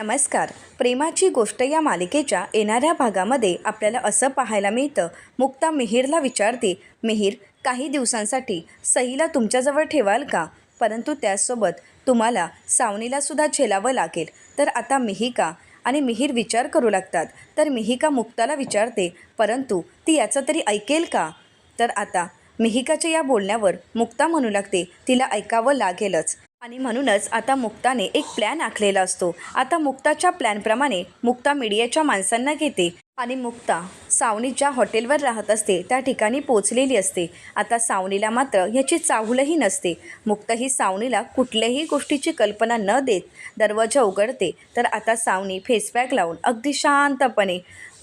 नमस्कार. प्रेमाची गोष्ट या मालिकेच्या येणाऱ्या भागामध्ये आपल्याला असं पाहायला मिळतं. मुक्ता मिहीरला विचारते मिहीर काही दिवसांसाठी सहीला तुमच्याजवळ ठेवाल का? परंतु त्याचसोबत तुम्हाला सावनीला सुद्धा झेलावं लागेल. तर आता मिहिका आणि मिहीर विचार करू लागतात. तर मिहिका मुक्ताला विचारते परंतु ती याचं तरी ऐकेल का? तर आता मिहिकाच्या या बोलण्यावर मुक्ता म्हणू लागते तिला ऐकावं लागेलच. आणि म्हणूनच आता मुक्ताने एक प्लॅन आखलेला असतो. आता मुक्ताच्या प्लॅनप्रमाणे मुक्ता मीडियाच्या माणसांना घेते. आणि मुक्ता सावनी ज्या हॉटेलवर राहत असते त्या ठिकाणी पोचलेली असते. आता सावनीला मात्र ह्याची चाहूलही नसते. मुक्ता ही सावनीला कुठल्याही गोष्टीची कल्पना न देत दरवाजा उघडते. तर आता सावनी फेसपॅक लावून अगदी शांतपणे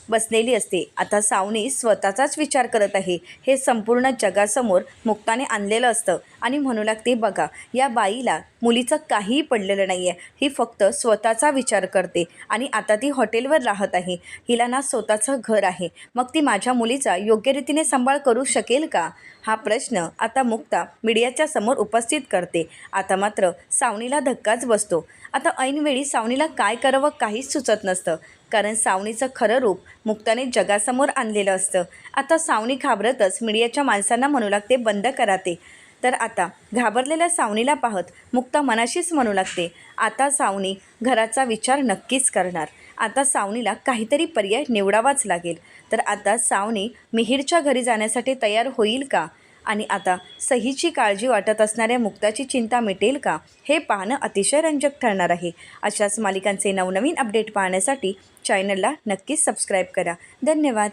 बसलेली असते. आता सावनी स्वतःचाच विचार करत आहे. हे संपूर्ण जगासमोर मुक्ताने आणलेलं असतं. आणि म्हणू लागते बघा या बाईला मुलीचं काहीही पडलेलं नाही आहे ही फक्त स्वतःचा विचार करते. आणि आता ती हॉटेलवर राहत आहे. हिला ना स्वतःचं घर आहे. मग ती माझ्या मुलीचा योग्य रीतीने सांभाळ करू शकेल का? हा प्रश्न आता मुक्ता मीडियाच्या समोर उपस्थित करते. आता मात्र सावनीला धक्काच बसतो. आता ऐनवेळी सावनीला काय करावं काहीच सुचत नसतं. कारण सावनीचं खरं रूप मुक्ताने जगासमोर आणलेलं असतं. आता सावनी घाबरतच मीडियाच्या माणसांना म्हणू लागते बंद करा ते तर आता घाबरलेल्या सावनीला पाहत मुक्ता मनाशीच म्हणू लागते आता सावनी घराचा विचार नक्कीच करणार. आता सावनीला काहीतरी पर्याय निवडावाच लागेल. तर आता सावनी मिहीरच्या घरी जाण्यासाठी तयार होईल का? आणि आता सहीची काळजी वाटत असणाऱ्या मुक्ताची चिंता मिटेल का? हे पाहणं अतिशय रंजक ठरणार आहे. अशाच मालिकांचे नवनवीन अपडेट पाहण्यासाठी चॅनलला नक्कीच सबस्क्राईब करा. धन्यवाद.